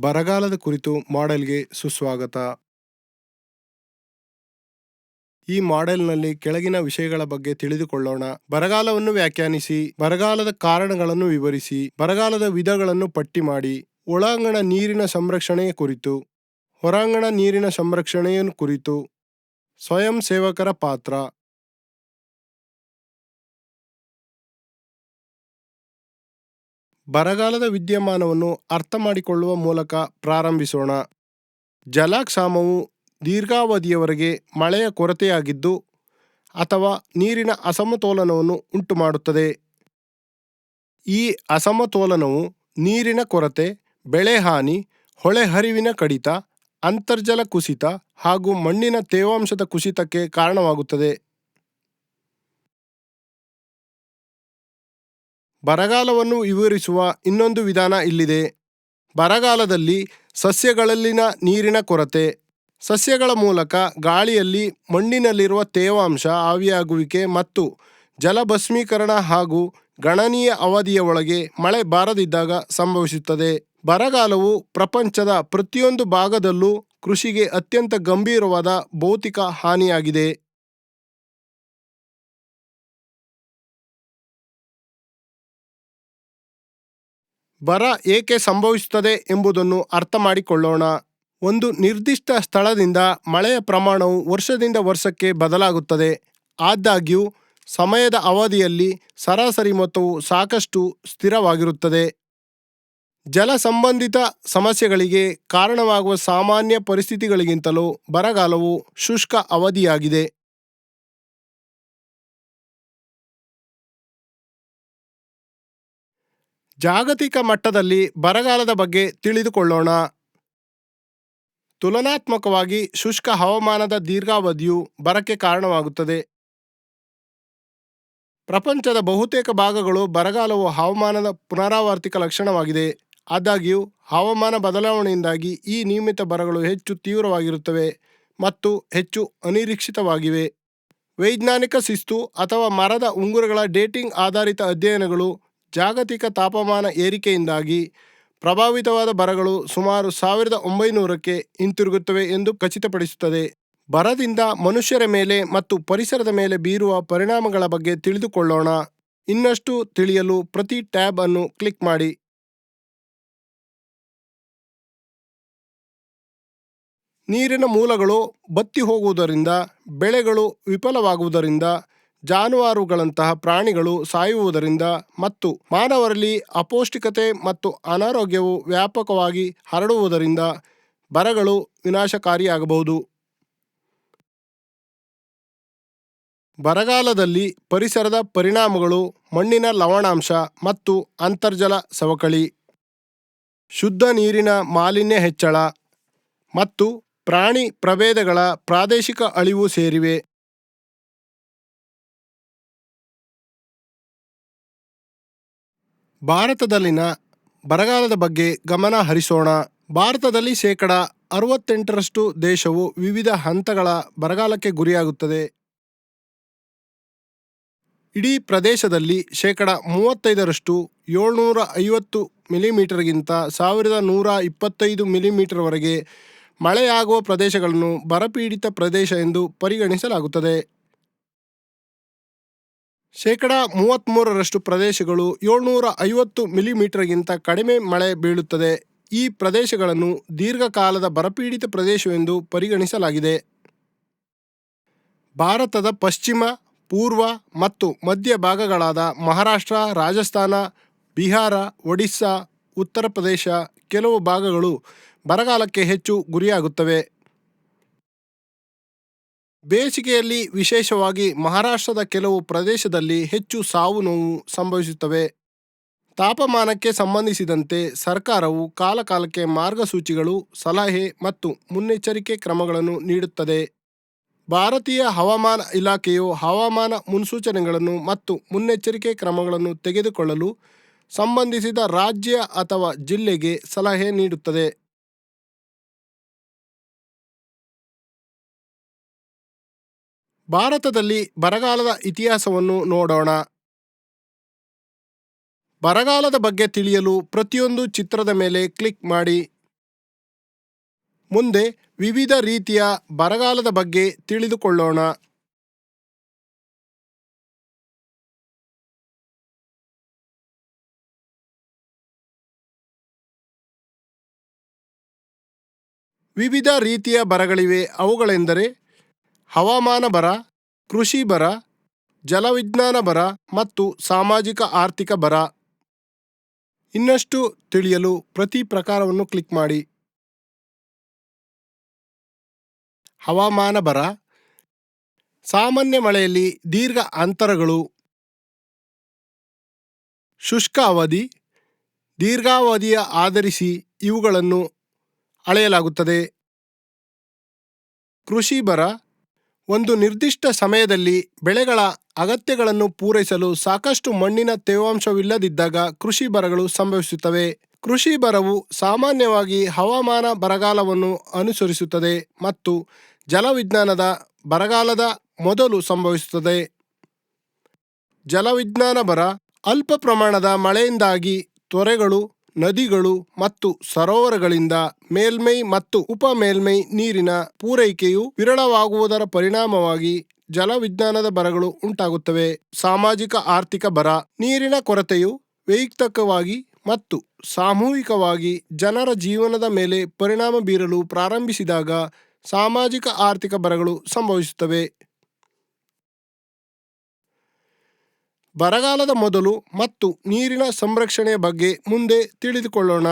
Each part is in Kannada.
ಬರಗಾಲದ ಕುರಿತು ಮಾಡೆಲ್ಗೆ ಸುಸ್ವಾಗತ. ಈ ಮಾಡೆಲ್ನಲ್ಲಿ ಕೆಳಗಿನ ವಿಷಯಗಳ ಬಗ್ಗೆ ತಿಳಿದುಕೊಳ್ಳೋಣ. ಬರಗಾಲವನ್ನು ವ್ಯಾಖ್ಯಾನಿಸಿ, ಬರಗಾಲದ ಕಾರಣಗಳನ್ನು ವಿವರಿಸಿ, ಬರಗಾಲದ ವಿಧಗಳನ್ನು ಪಟ್ಟಿ ಮಾಡಿ, ಒಳಾಂಗಣ ನೀರಿನ ಸಂರಕ್ಷಣೆಯ ಕುರಿತು, ಹೊರಾಂಗಣ ನೀರಿನ ಸಂರಕ್ಷಣೆಯ ಕುರಿತು, ಸ್ವಯಂ ಸೇವಕರ ಪಾತ್ರ. ಬರಗಾಲದ ವಿದ್ಯಮಾನವನ್ನು ಅರ್ಥ ಮಾಡಿಕೊಳ್ಳುವ ಮೂಲಕ ಪ್ರಾರಂಭಿಸೋಣ. ಜಲಕ್ಷಾಮವು ದೀರ್ಘಾವಧಿಯವರೆಗೆ ಮಳೆಯ ಕೊರತೆಯಾಗಿದ್ದು, ಅಥವಾ ನೀರಿನ ಅಸಮತೋಲನವನ್ನು ಉಂಟುಮಾಡುತ್ತದೆ. ಈ ಅಸಮತೋಲನವು ನೀರಿನ ಕೊರತೆ, ಬೆಳೆ ಹಾನಿ ಹೊಳೆಹರಿವಿನ ಕಡಿತ, ಅಂತರ್ಜಲ ಕುಸಿತ ಹಾಗೂ ಮಣ್ಣಿನ ತೇವಾಂಶದ ಕುಸಿತಕ್ಕೆ ಕಾರಣವಾಗುತ್ತದೆ. ಬರಗಾಲವನ್ನು ವಿವರಿಸುವ ಇನ್ನೊಂದು ವಿಧಾನ ಇಲ್ಲಿದೆ. ಬರಗಾಲದಲ್ಲಿ ಸಸ್ಯಗಳಲ್ಲಿನ ನೀರಿನ ಕೊರತೆ, ಸಸ್ಯಗಳ ಮೂಲಕ ಗಾಳಿಯಲ್ಲಿ ಮಣ್ಣಿನಲ್ಲಿರುವ ತೇವಾಂಶ ಆವಿಯಾಗುವಿಕೆ ಮತ್ತು ಜಲಭಸ್ಮೀಕರಣ ಹಾಗೂ ಗಣನೀಯ ಅವಧಿಯ ಒಳಗೆ ಮಳೆ ಬಾರದಿದ್ದಾಗ ಸಂಭವಿಸುತ್ತದೆ. ಬರಗಾಲವು ಪ್ರಪಂಚದ ಪ್ರತಿಯೊಂದು ಭಾಗದಲ್ಲೂ ಕೃಷಿಗೆ ಅತ್ಯಂತ ಗಂಭೀರವಾದ ಭೌತಿಕ ಹಾನಿಯಾಗಿದೆ. ಬರ ಏಕೆ ಸಂಭವಿಸುತ್ತದೆ ಎಂಬುದನ್ನು ಅರ್ಥ ಮಾಡಿಕೊಳ್ಳೋಣ. ಒಂದು ನಿರ್ದಿಷ್ಟ ಸ್ಥಳದಿಂದ ಮಳೆಯ ಪ್ರಮಾಣವು ವರ್ಷದಿಂದ ವರ್ಷಕ್ಕೆ ಬದಲಾಗುತ್ತದೆ. ಆದಾಗ್ಯೂ, ಸಮಯದ ಅವಧಿಯಲ್ಲಿ ಸರಾಸರಿ ಮೊತ್ತವು ಸಾಕಷ್ಟು ಸ್ಥಿರವಾಗಿರುತ್ತದೆ. ಜಲ ಸಂಬಂಧಿತ ಸಮಸ್ಯೆಗಳಿಗೆ ಕಾರಣವಾಗುವ ಸಾಮಾನ್ಯ ಪರಿಸ್ಥಿತಿಗಳಿಗಿಂತಲೂ ಬರಗಾಲವು ಶುಷ್ಕ ಅವಧಿಯಾಗಿದೆ. ಜಾಗತಿಕ ಮಟ್ಟದಲ್ಲಿ ಬರಗಾಲದ ಬಗ್ಗೆ ತಿಳಿದುಕೊಳ್ಳೋಣ. ತುಲನಾತ್ಮಕವಾಗಿ ಶುಷ್ಕ ಹವಾಮಾನದ ದೀರ್ಘಾವಧಿಯು ಬರಕ್ಕೆ ಕಾರಣವಾಗುತ್ತದೆ. ಪ್ರಪಂಚದ ಬಹುತೇಕ ಭಾಗಗಳು ಬರಗಾಲವು ಹವಾಮಾನದ ಪುನರಾವರ್ತಿಕ ಲಕ್ಷಣವಾಗಿದೆ. ಆದಾಗ್ಯೂ, ಹವಾಮಾನ ಬದಲಾವಣೆಯಿಂದಾಗಿ ಈ ನಿಯಮಿತ ಬರಗಳು ಹೆಚ್ಚು ತೀವ್ರವಾಗಿರುತ್ತವೆ ಮತ್ತು ಹೆಚ್ಚು ಅನಿರೀಕ್ಷಿತವಾಗಿವೆ. ವೈಜ್ಞಾನಿಕ ಶಿಸ್ತು ಅಥವಾ ಮರದ ಉಂಗುರಗಳ ಡೇಟಿಂಗ್ ಆಧಾರಿತ ಅಧ್ಯಯನಗಳು ಜಾಗತಿಕ ತಾಪಮಾನ ಏರಿಕೆಯಿಂದಾಗಿ ಪ್ರಭಾವಿತವಾದ ಬರಗಳು ಸುಮಾರು ಸಾವಿರದ ಒಂಬೈನೂರಕ್ಕೆ ಹಿಂತಿರುಗುತ್ತವೆ ಎಂದು ಖಚಿತಪಡಿಸುತ್ತದೆ. ಬರದಿಂದ ಮನುಷ್ಯರ ಮೇಲೆ ಮತ್ತು ಪರಿಸರದ ಮೇಲೆ ಬೀರುವ ಪರಿಣಾಮಗಳ ಬಗ್ಗೆ ತಿಳಿದುಕೊಳ್ಳೋಣ. ಇನ್ನಷ್ಟು ತಿಳಿಯಲು ಪ್ರತಿ ಟ್ಯಾಬ್ ಅನ್ನು ಕ್ಲಿಕ್ ಮಾಡಿ. ನೀರಿನ ಮೂಲಗಳು ಬತ್ತಿ ಹೋಗುವುದರಿಂದ, ಬೆಳೆಗಳು ವಿಫಲವಾಗುವುದರಿಂದ ಜಾನುವಾರುಗಳಂತಹ ಪ್ರಾಣಿಗಳು ಸಾಯುವುದರಿಂದ ಮತ್ತು ಮಾನವರಲ್ಲಿ ಅಪೌಷ್ಟಿಕತೆ ಮತ್ತು ಅನಾರೋಗ್ಯವು ವ್ಯಾಪಕವಾಗಿ ಹರಡುವುದರಿಂದ ಬರಗಳು ವಿನಾಶಕಾರಿಯಾಗಬಹುದು. ಬರಗಾಲದಲ್ಲಿ ಪರಿಸರದ ಪರಿಣಾಮಗಳು ಮಣ್ಣಿನ ಲವಣಾಂಶ ಮತ್ತು ಅಂತರ್ಜಲ ಸವಕಳಿ, ಶುದ್ಧ ನೀರಿನ ಮಾಲಿನ್ಯ ಹೆಚ್ಚಳ ಮತ್ತು ಪ್ರಾಣಿ ಪ್ರಭೇದಗಳ ಪ್ರಾದೇಶಿಕ ಅಳಿವು ಸೇರಿವೆ. ಭಾರತದಲ್ಲಿನ ಬರಗಾಲದ ಬಗ್ಗೆ ಗಮನ ಹರಿಸೋಣ. ಭಾರತದಲ್ಲಿ ಶೇಕಡ ಅರವತ್ತೆಂಟರಷ್ಟು ದೇಶವು ವಿವಿಧ ಹಂತಗಳ ಬರಗಾಲಕ್ಕೆ ಗುರಿಯಾಗುತ್ತದೆ. ಇಡೀ ಪ್ರದೇಶದಲ್ಲಿ ಶೇಕಡ ಮೂವತ್ತೈದರಷ್ಟು ಏಳ್ನೂರ ಐವತ್ತು ಮಿಲಿಮೀಟರ್ಗಿಂತ ಸಾವಿರದ ನೂರ ಇಪ್ಪತ್ತೈದು ಮಿಲಿಮೀಟರ್ವರೆಗೆ ಮಳೆಯಾಗುವ ಪ್ರದೇಶಗಳನ್ನು ಬರಪೀಡಿತ ಪ್ರದೇಶ ಎಂದು ಪರಿಗಣಿಸಲಾಗುತ್ತದೆ. ಶೇಕಡ ಮೂವತ್ತ್ಮೂರರಷ್ಟು ಪ್ರದೇಶಗಳು ಏಳ್ನೂರ ಐವತ್ತು ಮಿಲಿಮೀಟರ್ಗಿಂತ ಕಡಿಮೆ ಮಳೆ ಬೀಳುತ್ತದೆ. ಈ ಪ್ರದೇಶಗಳನ್ನು ದೀರ್ಘಕಾಲದ ಬರಪೀಡಿತ ಪ್ರದೇಶವೆಂದು ಪರಿಗಣಿಸಲಾಗಿದೆ. ಭಾರತದ ಪಶ್ಚಿಮ, ಪೂರ್ವ ಮತ್ತು ಮಧ್ಯ ಭಾಗಗಳಾದ ಮಹಾರಾಷ್ಟ್ರ, ರಾಜಸ್ಥಾನ, ಬಿಹಾರ, ಒಡಿಸ್ಸಾ, ಉತ್ತರ ಪ್ರದೇಶ ಕೆಲವು ಭಾಗಗಳು ಬರಗಾಲಕ್ಕೆ ಹೆಚ್ಚು ಗುರಿಯಾಗುತ್ತವೆ. ಬೇಸಿಗೆಯಲ್ಲಿ ವಿಶೇಷವಾಗಿ ಮಹಾರಾಷ್ಟ್ರದ ಕೆಲವು ಪ್ರದೇಶದಲ್ಲಿ ಹೆಚ್ಚು ಸಾವು ನೋವು ಸಂಭವಿಸುತ್ತವೆ. ತಾಪಮಾನಕ್ಕೆ ಸಂಬಂಧಿಸಿದಂತೆ ಸರ್ಕಾರವು ಕಾಲಕಾಲಕ್ಕೆ ಮಾರ್ಗಸೂಚಿಗಳು, ಸಲಹೆ ಮತ್ತು ಮುನ್ನೆಚ್ಚರಿಕೆ ಕ್ರಮಗಳನ್ನು ನೀಡುತ್ತದೆ. ಭಾರತೀಯ ಹವಾಮಾನ ಇಲಾಖೆಯು ಹವಾಮಾನ ಮುನ್ಸೂಚನೆಗಳನ್ನು ಮತ್ತು ಮುನ್ನೆಚ್ಚರಿಕೆ ಕ್ರಮಗಳನ್ನು ತೆಗೆದುಕೊಳ್ಳಲು ಸಂಬಂಧಿಸಿದ ರಾಜ್ಯ ಅಥವಾ ಜಿಲ್ಲೆಗೆ ಸಲಹೆ ನೀಡುತ್ತದೆ. ಭಾರತದಲ್ಲಿ ಬರಗಾಲದ ಇತಿಹಾಸವನ್ನು ನೋಡೋಣ. ಬರಗಾಲದ ಬಗ್ಗೆ ತಿಳಿಯಲು ಪ್ರತಿಯೊಂದು ಚಿತ್ರದ ಮೇಲೆ ಕ್ಲಿಕ್ ಮಾಡಿ. ಮುಂದೆ ವಿವಿಧ ರೀತಿಯ ಬರಗಾಲದ ಬಗ್ಗೆ ತಿಳಿದುಕೊಳ್ಳೋಣ. ವಿವಿಧ ರೀತಿಯ ಬರಗಳಿವೆ ಅವುಗಳೆಂದರೆ ಹವಾಮಾನ ಬರ, ಕೃಷಿ ಬರ, ಜಲವಿಜ್ಞಾನ ಬರ ಮತ್ತು ಸಾಮಾಜಿಕ ಆರ್ಥಿಕ ಬರ. ಇನ್ನಷ್ಟು ತಿಳಿಯಲು ಪ್ರತಿ ಪ್ರಕಾರವನ್ನು ಕ್ಲಿಕ್ ಮಾಡಿ. ಹವಾಮಾನ ಬರ, ಸಾಮಾನ್ಯ ಮಳೆಯಲ್ಲಿ ದೀರ್ಘ ಅಂತರಗಳು. ಶುಷ್ಕ ಅವಧಿ, ದೀರ್ಘಾವಧಿಯ ಆಧರಿಸಿ ಇವುಗಳನ್ನು ಅಳೆಯಲಾಗುತ್ತದೆ. ಕೃಷಿ ಬರ ಒಂದು ನಿರ್ದಿಷ್ಟ ಸಮಯದಲ್ಲಿ ಬೆಳೆಗಳ ಅಗತ್ಯಗಳನ್ನು ಪೂರೈಸಲು ಸಾಕಷ್ಟು ಮಣ್ಣಿನ ತೇವಾಂಶವಿಲ್ಲದಿದ್ದಾಗ ಕೃಷಿ ಬರಗಳು ಸಂಭವಿಸುತ್ತವೆ. ಕೃಷಿ ಬರವು ಸಾಮಾನ್ಯವಾಗಿ ಹವಾಮಾನ ಬರಗಾಲವನ್ನು ಅನುಸರಿಸುತ್ತದೆ ಮತ್ತು ಜಲವಿಜ್ಞಾನದ ಬರಗಾಲದ ಮೊದಲು ಸಂಭವಿಸುತ್ತದೆ. ಜಲವಿಜ್ಞಾನ ಬರ ಅಲ್ಪ ಪ್ರಮಾಣದ ಮಳೆಯಿಂದಾಗಿ ತೊರೆಗಳು ನದಿಗಳು ಮತ್ತು ಸರೋವರಗಳಿಂದ ಮೇಲ್ಮೈ ಮತ್ತು ಉಪ ಮೇಲ್ಮೈ ನೀರಿನ ಪೂರೈಕೆಯು ವಿರಳವಾಗುವುದರ ಪರಿಣಾಮವಾಗಿ ಜಲವಿಜ್ಞಾನದ ಬರಗಳು ಉಂಟಾಗುತ್ತವೆ. ಸಾಮಾಜಿಕ ಆರ್ಥಿಕ ಬರ, ನೀರಿನ ಕೊರತೆಯು ವೈಯಕ್ತಿಕವಾಗಿ ಮತ್ತು ಸಾಮೂಹಿಕವಾಗಿ ಜನರ ಜೀವನದ ಮೇಲೆ ಪರಿಣಾಮ ಬೀರಲು ಪ್ರಾರಂಭಿಸಿದಾಗ ಸಾಮಾಜಿಕ ಆರ್ಥಿಕ ಬರಗಳು ಸಂಭವಿಸುತ್ತವೆ. ಬರಗಾಲದ ಮೊದಲು ಮತ್ತು ನೀರಿನ ಸಂರಕ್ಷಣೆಯ ಬಗ್ಗೆ ಮುಂದೆ ತಿಳಿದುಕೊಳ್ಳೋಣ.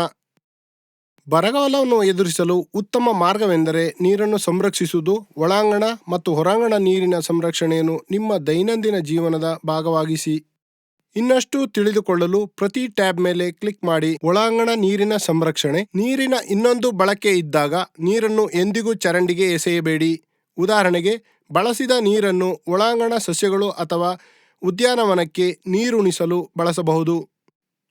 ಬರಗಾಲವನ್ನು ಎದುರಿಸಲು ಉತ್ತಮ ಮಾರ್ಗವೆಂದರೆ ನೀರನ್ನು ಸಂರಕ್ಷಿಸುವುದು, ಒಳಾಂಗಣ ಮತ್ತು ಹೊರಾಂಗಣ ನೀರಿನ ಸಂರಕ್ಷಣೆಯನ್ನು ನಿಮ್ಮ ದೈನಂದಿನ ಜೀವನದ ಭಾಗವಾಗಿಸಿ. ಇನ್ನಷ್ಟು ತಿಳಿದುಕೊಳ್ಳಲು ಪ್ರತಿ ಟ್ಯಾಬ್ ಮೇಲೆ ಕ್ಲಿಕ್ ಮಾಡಿ ಒಳಾಂಗಣ ನೀರಿನ ಸಂರಕ್ಷಣೆ. ನೀರಿನ ಇನ್ನೊಂದು ಬಳಕೆ ಇದ್ದಾಗ ನೀರನ್ನು ಎಂದಿಗೂ ಚರಂಡಿಗೆ ಎಸೆಯಬೇಡಿ. ಉದಾಹರಣೆಗೆ, ಬಳಸಿದ ನೀರನ್ನು ಒಳಾಂಗಣ ಸಸ್ಯಗಳು ಅಥವಾ ಉದ್ಯಾನವನಕ್ಕೆ ನೀರುಣಿಸಲು ಬಳಸಬಹುದು.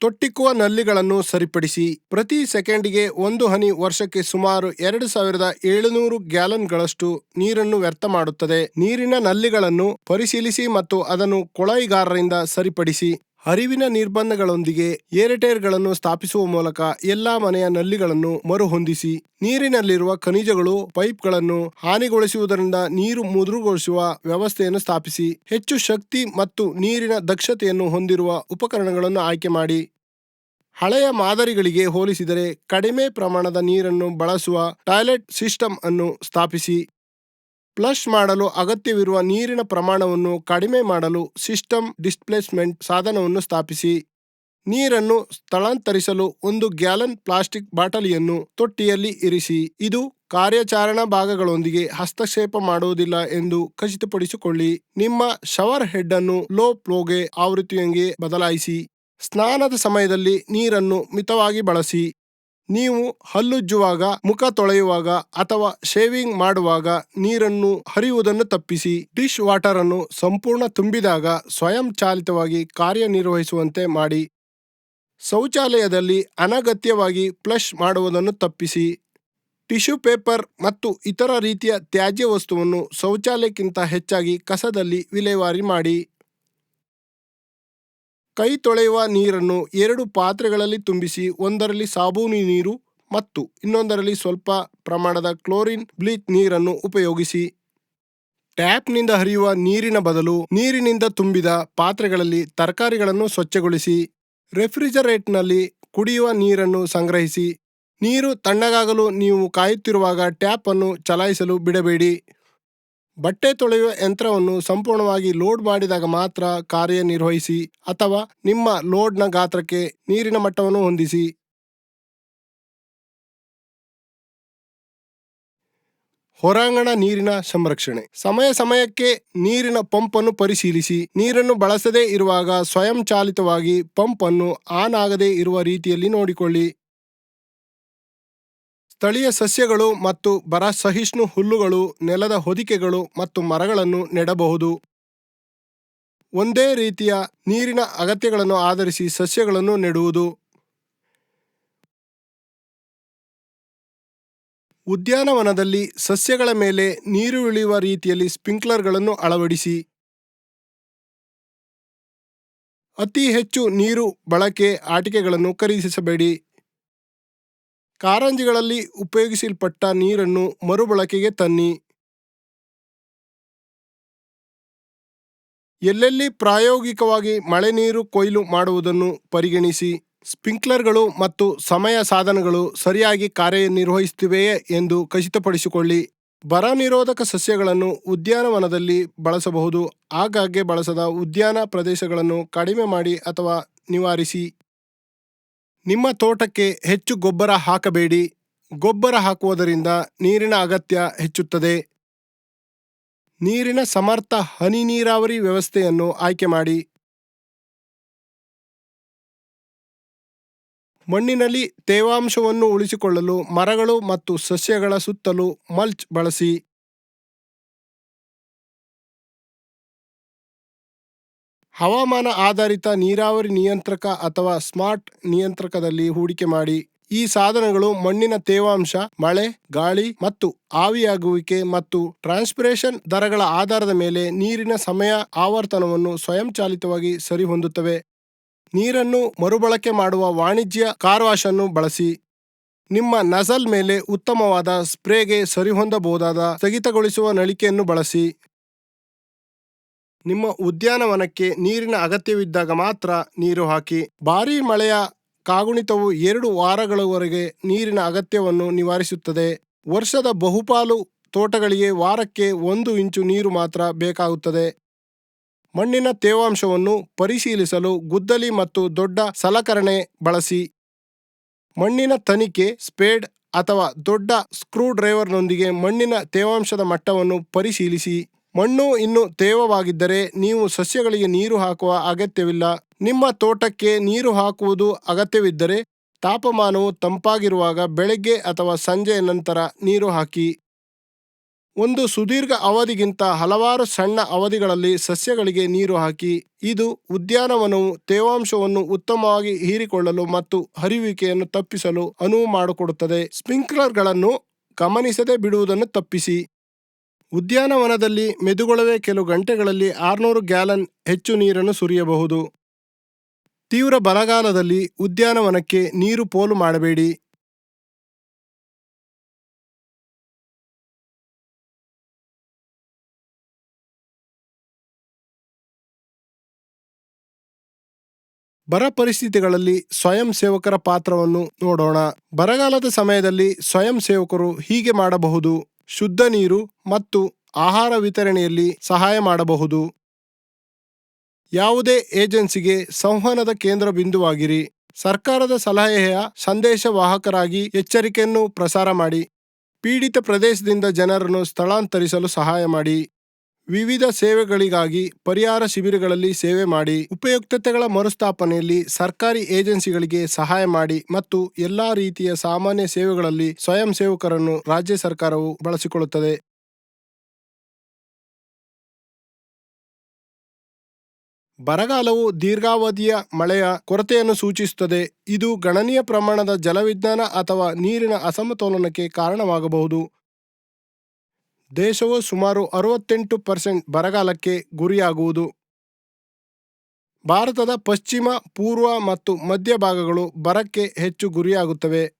ತೊಟ್ಟಿಕ್ಕುವ ನಲ್ಲಿಗಳನ್ನು ಸರಿಪಡಿಸಿ ಪ್ರತಿ ಸೆಕೆಂಡಿಗೆ ಒಂದು ಹನಿ ವರ್ಷಕ್ಕೆ ಸುಮಾರು ಎರಡು ಸಾವಿರದ ಏಳುನೂರು ಗ್ಯಾಲನ್ಗಳಷ್ಟು ನೀರನ್ನು ವ್ಯರ್ಥ ಮಾಡುತ್ತದೆ. ನೀರಿನ ನಲ್ಲಿಗಳನ್ನು ಪರಿಶೀಲಿಸಿ ಮತ್ತು ಅದನ್ನು ಕೊಳಾಯಿಗಾರರಿಂದ ಸರಿಪಡಿಸಿ ಹರಿವಿನ ನಿರ್ಬಂಧಗಳೊಂದಿಗೆ ಏರಿಟೇರ್ಗಳನ್ನು ಸ್ಥಾಪಿಸುವ ಮೂಲಕ ಎಲ್ಲಾ ಮನೆಯ ನಲ್ಲಿಗಳನ್ನು ಮರುಹೊಂದಿಸಿ, ನೀರಿನಲ್ಲಿರುವ ಖನಿಜಗಳು, ಪೈಪ್ಗಳನ್ನು ಹಾನಿಗೊಳಿಸುವುದರಿಂದ ನೀರು ಮುದುರುಗೊಳಿಸುವ ವ್ಯವಸ್ಥೆಯನ್ನು ಸ್ಥಾಪಿಸಿ, ಹೆಚ್ಚು ಶಕ್ತಿ ಮತ್ತು ನೀರಿನ ದಕ್ಷತೆಯನ್ನು ಹೊಂದಿರುವ ಉಪಕರಣಗಳನ್ನು ಆಯ್ಕೆ ಮಾಡಿ. ಹಳೆಯ ಮಾದರಿಗಳಿಗೆ ಹೋಲಿಸಿದರೆ ಕಡಿಮೆ ಪ್ರಮಾಣದ ನೀರನ್ನು ಬಳಸುವ ಟಾಯ್ಲೆಟ್ ಸಿಸ್ಟಮ್ ಅನ್ನು ಸ್ಥಾಪಿಸಿ. ಫ್ಲಶ್ ಮಾಡಲು ಅಗತ್ಯವಿರುವ ನೀರಿನ ಪ್ರಮಾಣವನ್ನು ಕಡಿಮೆ ಮಾಡಲು ಸಿಸ್ಟಮ್ ಡಿಸ್ಪ್ಲೇಸ್ಮೆಂಟ್ ಸಾಧನವನ್ನು ಸ್ಥಾಪಿಸಿ. ನೀರನ್ನು ಸ್ಥಳಾಂತರಿಸಲು ಒಂದು ಗ್ಯಾಲನ್ ಪ್ಲಾಸ್ಟಿಕ್ ಬಾಟಲಿಯನ್ನು ತೊಟ್ಟಿಯಲ್ಲಿ ಇರಿಸಿ. ಇದು ಕಾರ್ಯಾಚರಣಾ ಭಾಗಗಳೊಂದಿಗೆ ಹಸ್ತಕ್ಷೇಪ ಮಾಡುವುದಿಲ್ಲ ಎಂದು ಖಚಿತಪಡಿಸಿಕೊಳ್ಳಿ. ನಿಮ್ಮ ಶವರ್ ಹೆಡ್ ಅನ್ನು ಲೋ ಫ್ಲೋಗೆ ಆವೃತ್ತಿಯಂಗೆ ಬದಲಾಯಿಸಿ. ಸ್ನಾನದ ಸಮಯದಲ್ಲಿ ನೀರನ್ನು ಮಿತವಾಗಿ ಬಳಸಿ. ನೀವು ಹಲ್ಲುಜ್ಜುವಾಗ, ಮುಖ ತೊಳೆಯುವಾಗ ಅಥವಾ ಶೇವಿಂಗ್ ಮಾಡುವಾಗ ನೀರನ್ನು ಹರಿಯುವುದನ್ನು ತಪ್ಪಿಸಿ, ಡಿಶ್ ವಾಟರ್ ಅನ್ನು ಸಂಪೂರ್ಣ ತುಂಬಿದಾಗ ಸ್ವಯಂ ಚಾಲಿತವಾಗಿ ಕಾರ್ಯನಿರ್ವಹಿಸುವಂತೆ ಮಾಡಿ. ಶೌಚಾಲಯದಲ್ಲಿ ಅನಗತ್ಯವಾಗಿ ಫ್ಲಶ್ ಮಾಡುವುದನ್ನು ತಪ್ಪಿಸಿ. ಟಿಶ್ಯೂ ಪೇಪರ್ ಮತ್ತು ಇತರ ರೀತಿಯ ತ್ಯಾಜ್ಯ ವಸ್ತುವನ್ನು ಶೌಚಾಲಯಕ್ಕಿಂತ ಹೆಚ್ಚಾಗಿ ಕಸದಲ್ಲಿ ವಿಲೇವಾರಿ ಮಾಡಿ. ಕೈ ತೊಳೆಯುವ ನೀರನ್ನು ಎರಡು ಪಾತ್ರೆಗಳಲ್ಲಿ ತುಂಬಿಸಿ, ಒಂದರಲ್ಲಿ ಸಾಬೂನು ನೀರು ಮತ್ತು ಇನ್ನೊಂದರಲ್ಲಿ ಸ್ವಲ್ಪ ಪ್ರಮಾಣದ ಕ್ಲೋರಿನ್ ಬ್ಲೀಚ್ ನೀರನ್ನು ಉಪಯೋಗಿಸಿ. ಟ್ಯಾಪ್ನಿಂದ ಹರಿಯುವ ನೀರಿನ ಬದಲು ನೀರಿನಿಂದ ತುಂಬಿದ ಪಾತ್ರೆಗಳಲ್ಲಿ ತರಕಾರಿಗಳನ್ನು ಸ್ವಚ್ಛಗೊಳಿಸಿ, ರೆಫ್ರಿಜರೇಟ್ನಲ್ಲಿ ಕುಡಿಯುವ ನೀರನ್ನು ಸಂಗ್ರಹಿಸಿ. ನೀರು ತಣ್ಣಗಾಗಲು ನೀವು ಕಾಯುತ್ತಿರುವಾಗ ಟ್ಯಾಪ್ ಅನ್ನು ಚಲಾಯಿಸಲು ಬಿಡಬೇಡಿ. ಬಟ್ಟೆ ತೊಳೆಯುವ ಯಂತ್ರವನ್ನು ಸಂಪೂರ್ಣವಾಗಿ ಲೋಡ್ ಮಾಡಿದಾಗ ಮಾತ್ರ ಕಾರ್ಯನಿರ್ವಹಿಸಿ ಅಥವಾ ನಿಮ್ಮ ಲೋಡ್ನ ಗಾತ್ರಕ್ಕೆ ನೀರಿನ ಮಟ್ಟವನ್ನು ಹೊಂದಿಸಿ. ಹೊರಾಂಗಣ ನೀರಿನ ಸಂರಕ್ಷಣೆ. ಸಮಯ ಸಮಯಕ್ಕೆ ನೀರಿನ ಪಂಪ್ ಅನ್ನು ಪರಿಶೀಲಿಸಿ. ನೀರನ್ನು ಬಳಸದೇ ಇರುವಾಗ ಸ್ವಯಂಚಾಲಿತವಾಗಿ ಪಂಪ್ ಅನ್ನು ಆನ್ ಆಗದೇ ಇರುವ ರೀತಿಯಲ್ಲಿ ನೋಡಿಕೊಳ್ಳಿ. ಸ್ಥಳೀಯ ಸಸ್ಯಗಳು ಮತ್ತು ಬರ ಸಹಿಷ್ಣು ಹುಲ್ಲುಗಳು, ನೆಲದ ಹೊದಿಕೆಗಳು ಮತ್ತು ಮರಗಳನ್ನು ನೆಡಬಹುದು. ಒಂದೇ ರೀತಿಯ ನೀರಿನ ಅಗತ್ಯಗಳನ್ನು ಆಧರಿಸಿ ಸಸ್ಯಗಳನ್ನು ನೆಡುವುದು. ಉದ್ಯಾನವನದಲ್ಲಿ ಸಸ್ಯಗಳ ಮೇಲೆ ನೀರು ಇಳಿಯುವ ರೀತಿಯಲ್ಲಿ ಸ್ಪ್ರಿಂಕ್ಲರ್ಗಳನ್ನು ಅಳವಡಿಸಿ. ಅತಿ ಹೆಚ್ಚು ನೀರು ಬಳಕೆ ಆಟಿಕೆಗಳನ್ನು ಖರೀದಿಸಬೇಡಿ. ಕಾರಂಜಿಗಳಲ್ಲಿ ಉಪಯೋಗಿಸಲ್ಪಟ್ಟ ನೀರನ್ನು ಮರುಬಳಕೆಗೆ ತನ್ನಿ. ಎಲ್ಲೆಲ್ಲಿ ಪ್ರಾಯೋಗಿಕವಾಗಿ ಮಳೆ ನೀರು ಕೊಯ್ಲು ಮಾಡುವುದನ್ನು ಪರಿಗಣಿಸಿ, ಸ್ಪಿಂಕ್ಲರ್ಗಳು ಮತ್ತು ಸಮಯ ಸಾಧನಗಳು ಸರಿಯಾಗಿ ಕಾರ್ಯನಿರ್ವಹಿಸುತ್ತಿವೆಯೇ ಎಂದು ಖಚಿತಪಡಿಸಿಕೊಳ್ಳಿ. ಬರ ನಿರೋಧಕ ಸಸ್ಯಗಳನ್ನು ಉದ್ಯಾನವನದಲ್ಲಿ ಬಳಸಬಹುದು. ಆಗಾಗ್ಗೆ ಬಳಸದ ಉದ್ಯಾನ ಪ್ರದೇಶಗಳನ್ನು ಕಡಿಮೆ ಮಾಡಿ ಅಥವಾ ನಿವಾರಿಸಿ. ನಿಮ್ಮ ತೋಟಕ್ಕೆ ಹೆಚ್ಚು ಗೊಬ್ಬರ ಹಾಕಬೇಡಿ. ಗೊಬ್ಬರ ಹಾಕುವುದರಿಂದ ನೀರಿನ ಅಗತ್ಯ ಹೆಚ್ಚುತ್ತದೆ. ನೀರಿನ ಸಮರ್ಥ ಹನಿ ನೀರಾವರಿ ವ್ಯವಸ್ಥೆಯನ್ನು ಆಯ್ಕೆ ಮಾಡಿ. ಮಣ್ಣಿನಲ್ಲಿ ತೇವಾಂಶವನ್ನು ಉಳಿಸಿಕೊಳ್ಳಲು ಮರಗಳು ಮತ್ತು ಸಸ್ಯಗಳ ಸುತ್ತಲೂ ಮಲ್ಚ್ ಬಳಸಿ. ಹವಾಮಾನ ಆಧಾರಿತ ನೀರಾವರಿ ನಿಯಂತ್ರಕ ಅಥವಾ ಸ್ಮಾರ್ಟ್ ನಿಯಂತ್ರಕದಲ್ಲಿ ಹೂಡಿಕೆ ಮಾಡಿ. ಈ ಸಾಧನಗಳು ಮಣ್ಣಿನ ತೇವಾಂಶ, ಮಳೆ, ಗಾಳಿ ಮತ್ತು ಆವಿಯಾಗುವಿಕೆ ಮತ್ತು ಟ್ರಾನ್ಸ್ಪಿರೇಷನ್ ದರಗಳ ಆಧಾರದ ಮೇಲೆ ನೀರಿನ ಸಮಯ ಆವರ್ತನವನ್ನು ಸ್ವಯಂಚಾಲಿತವಾಗಿ ಸರಿಹೊಂದುತ್ತವೆ. ನೀರನ್ನು ಮರುಬಳಕೆ ಮಾಡುವ ವಾಣಿಜ್ಯ ಕಾರ್ ಅನ್ನು ಬಳಸಿ. ನಿಮ್ಮ ನಜಲ್ ಮೇಲೆ ಉತ್ತಮವಾದ ಸ್ಪ್ರೇಗೆ ಸರಿಹೊಂದಬಹುದಾದ ಸ್ಥಗಿತಗೊಳಿಸುವ ನಳಿಕೆಯನ್ನು ಬಳಸಿ. ನಿಮ್ಮ ಉದ್ಯಾನವನಕ್ಕೆ ನೀರಿನ ಅಗತ್ಯವಿದ್ದಾಗ ಮಾತ್ರ ನೀರು ಹಾಕಿ. ಭಾರೀ ಮಳೆಯ ಕಾಗುಣಿತವು ಎರಡು ವಾರಗಳವರೆಗೆ ನೀರಿನ ಅಗತ್ಯವನ್ನು ನಿವಾರಿಸುತ್ತದೆ. ವರ್ಷದ ಬಹುಪಾಲು ತೋಟಗಳಿಗೆ ವಾರಕ್ಕೆ ಒಂದು ಇಂಚು ನೀರು ಮಾತ್ರ ಬೇಕಾಗುತ್ತದೆ. ಮಣ್ಣಿನ ತೇವಾಂಶವನ್ನು ಪರಿಶೀಲಿಸಲು ಗುದ್ದಲಿ ಮತ್ತು ದೊಡ್ಡ ಸಲಕರಣೆ ಬಳಸಿ. ಮಣ್ಣಿನ ತನಿಖೆ, ಸ್ಪೇಡ್ ಅಥವಾ ದೊಡ್ಡ ಸ್ಕ್ರೂ ಡ್ರೈವರ್ನೊಂದಿಗೆ ಮಣ್ಣಿನ ತೇವಾಂಶದ ಮಟ್ಟವನ್ನು ಪರಿಶೀಲಿಸಿ. ಮಣ್ಣು ಇನ್ನು ತೇವವಾಗಿದ್ದರೆ ನೀವು ಸಸ್ಯಗಳಿಗೆ ನೀರು ಹಾಕುವ ಅಗತ್ಯವಿಲ್ಲ. ನಿಮ್ಮ ತೋಟಕ್ಕೆ ನೀರು ಹಾಕುವುದು ಅಗತ್ಯವಿದ್ದರೆ ತಾಪಮಾನವು ತಂಪಾಗಿರುವಾಗ ಬೆಳಗ್ಗೆ ಅಥವಾ ಸಂಜೆಯ ನಂತರ ನೀರು ಹಾಕಿ. ಒಂದು ಸುದೀರ್ಘ ಅವಧಿಗಿಂತ ಹಲವಾರು ಸಣ್ಣ ಅವಧಿಗಳಲ್ಲಿ ಸಸ್ಯಗಳಿಗೆ ನೀರು ಹಾಕಿ. ಇದು ಉದ್ಯಾನವನವು ತೇವಾಂಶವನ್ನು ಉತ್ತಮವಾಗಿ ಹೀರಿಕೊಳ್ಳಲು ಮತ್ತು ಹರಿಯುವಿಕೆಯನ್ನು ತಪ್ಪಿಸಲು ಅನುವು ಮಾಡಿಕೊಡುತ್ತದೆ. ಸ್ಪ್ರಿಂಕ್ಲರ್ಗಳನ್ನು ಗಮನಿಸದೆ ಬಿಡುವುದನ್ನು ತಪ್ಪಿಸಿ. ಉದ್ಯಾನವನದಲ್ಲಿ ಮೆದುಗೊಳವೆ ಕೆಲವು ಗಂಟೆಗಳಲ್ಲಿ ಆರುನೂರು ಗ್ಯಾಲನ್ ಹೆಚ್ಚು ನೀರನ್ನು ಸುರಿಯಬಹುದು. ತೀವ್ರ ಬರಗಾಲದಲ್ಲಿ ಉದ್ಯಾನವನಕ್ಕೆ ನೀರು ಪೋಲು ಮಾಡಬೇಡಿ. ಬರ ಪರಿಸ್ಥಿತಿಗಳಲ್ಲಿ ಸ್ವಯಂ ಸೇವಕರ ಪಾತ್ರವನ್ನು ನೋಡೋಣ. ಬರಗಾಲದ ಸಮಯದಲ್ಲಿ ಸ್ವಯಂ ಸೇವಕರು ಹೀಗೆ ಮಾಡಬಹುದು. ಶುದ್ಧ ನೀರು ಮತ್ತು ಆಹಾರ ವಿತರಣೆಯಲ್ಲಿ ಸಹಾಯ ಮಾಡಬಹುದು. ಯಾವುದೇ ಏಜೆನ್ಸಿಗೆ ಸಂವಹನದ ಕೇಂದ್ರ ಬಿಂದುವಾಗಿರಿ. ಸರ್ಕಾರದ ಸಲಹೆಯ ಸಂದೇಶವಾಹಕರಾಗಿ ಎಚ್ಚರಿಕೆಯನ್ನು ಪ್ರಸಾರ ಮಾಡಿ. ಪೀಡಿತ ಪ್ರದೇಶದಿಂದ ಜನರನ್ನು ಸ್ಥಳಾಂತರಿಸಲು ಸಹಾಯ ಮಾಡಿ. ವಿವಿಧ ಸೇವೆಗಳಿಗಾಗಿ ಪರಿಹಾರ ಶಿಬಿರಗಳಲ್ಲಿ ಸೇವೆ ಮಾಡಿ, ಉಪಯುಕ್ತತೆಗಳ ಮರುಸ್ಥಾಪನೆಯಲ್ಲಿ ಸರ್ಕಾರಿ ಏಜೆನ್ಸಿಗಳಿಗೆ ಸಹಾಯ ಮಾಡಿ ಮತ್ತು ಎಲ್ಲಾ ರೀತಿಯ ಸಾಮಾನ್ಯ ಸೇವೆಗಳಲ್ಲಿ ಸ್ವಯಂ ಸೇವಕರನ್ನು ರಾಜ್ಯ ಸರ್ಕಾರವು ಬಳಸಿಕೊಳ್ಳುತ್ತದೆ. ಬರಗಾಲವು ದೀರ್ಘಾವಧಿಯ ಮಳೆಯ ಕೊರತೆಯನ್ನು ಸೂಚಿಸುತ್ತದೆ. ಇದು ಗಣನೀಯ ಪ್ರಮಾಣದ ಜಲವಿಜ್ಞಾನ ಅಥವಾ ನೀರಿನ ಅಸಮತೋಲನಕ್ಕೆ ಕಾರಣವಾಗಬಹುದು. ದೇಶವು ಸುಮಾರು ಅರವತ್ತೆಂಟು ಪರ್ಸೆಂಟ್ ಬರಗಾಲಕ್ಕೆ ಗುರಿಯಾಗುವುದು. ಭಾರತದ ಪಶ್ಚಿಮ, ಪೂರ್ವ ಮತ್ತು ಮಧ್ಯ ಭಾಗಗಳು ಬರಕ್ಕೆ ಹೆಚ್ಚು ಗುರಿಯಾಗುತ್ತವೆ.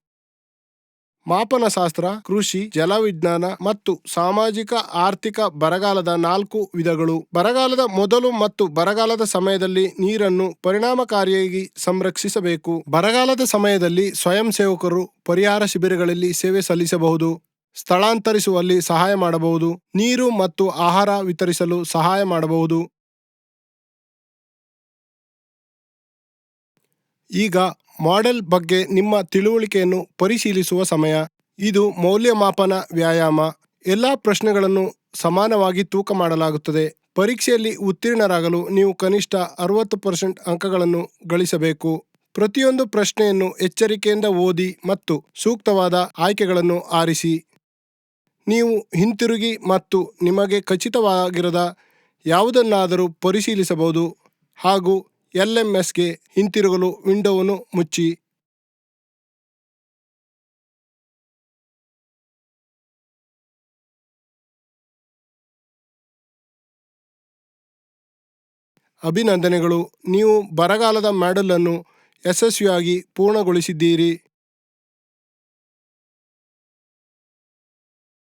ಮಾಪನಶಾಸ್ತ್ರ, ಕೃಷಿ, ಜಲವಿಜ್ಞಾನ ಮತ್ತು ಸಾಮಾಜಿಕ, ಆರ್ಥಿಕ ಬರಗಾಲದ ನಾಲ್ಕು ವಿಧಗಳು. ಬರಗಾಲದ ಮೊದಲು ಮತ್ತು ಬರಗಾಲದ ಸಮಯದಲ್ಲಿ ನೀರನ್ನು ಪರಿಣಾಮಕಾರಿಯಾಗಿ ಸಂರಕ್ಷಿಸಬೇಕು. ಬರಗಾಲದ ಸಮಯದಲ್ಲಿ ಸ್ವಯಂ ಸೇವಕರು ಪರಿಹಾರ ಶಿಬಿರಗಳಲ್ಲಿ ಸೇವೆ ಸಲ್ಲಿಸಬಹುದು. ಸ್ಥಳಾಂತರಿಸುವಲ್ಲಿ ಸಹಾಯ ಮಾಡಬಹುದು. ನೀರು ಮತ್ತು ಆಹಾರ ವಿತರಿಸಲು ಸಹಾಯ ಮಾಡಬಹುದು. ಈಗ ಮಾಡೆಲ್ ಬಗ್ಗೆ ನಿಮ್ಮ ತಿಳುವಳಿಕೆಯನ್ನು ಪರಿಶೀಲಿಸುವ ಸಮಯ. ಇದು ಮೌಲ್ಯಮಾಪನ ವ್ಯಾಯಾಮ. ಎಲ್ಲ ಪ್ರಶ್ನೆಗಳನ್ನು ಸಮಾನವಾಗಿ ತೂಕ ಮಾಡಲಾಗುತ್ತದೆ. ಪರೀಕ್ಷೆಯಲ್ಲಿ ಉತ್ತೀರ್ಣರಾಗಲು ನೀವು ಕನಿಷ್ಠ ಅರವತ್ತು ಪರ್ಸೆಂಟ್ ಅಂಕಗಳನ್ನು ಗಳಿಸಬೇಕು. ಪ್ರತಿಯೊಂದು ಪ್ರಶ್ನೆಯನ್ನು ಎಚ್ಚರಿಕೆಯಿಂದ ಓದಿ ಮತ್ತು ಸೂಕ್ತವಾದ ಆಯ್ಕೆಗಳನ್ನು ಆರಿಸಿ. ನೀವು ಹಿಂತಿರುಗಿ ಮತ್ತು ನಿಮಗೆ ಖಚಿತವಾಗಿರದ ಯಾವುದನ್ನಾದರೂ ಪರಿಶೀಲಿಸಬಹುದು ಹಾಗೂ ಎಲ್ಎಂಎಸ್ಗೆ ಹಿಂತಿರುಗಲು ವಿಂಡೋವನ್ನು ಮುಚ್ಚಿ. ಅಭಿನಂದನೆಗಳು. ನೀವು ಬರಗಾಲದ ಮಾಡೆಲ್ ಅನ್ನು ಯಶಸ್ವಿಯಾಗಿ ಪೂರ್ಣಗೊಳಿಸಿದ್ದೀರಿ.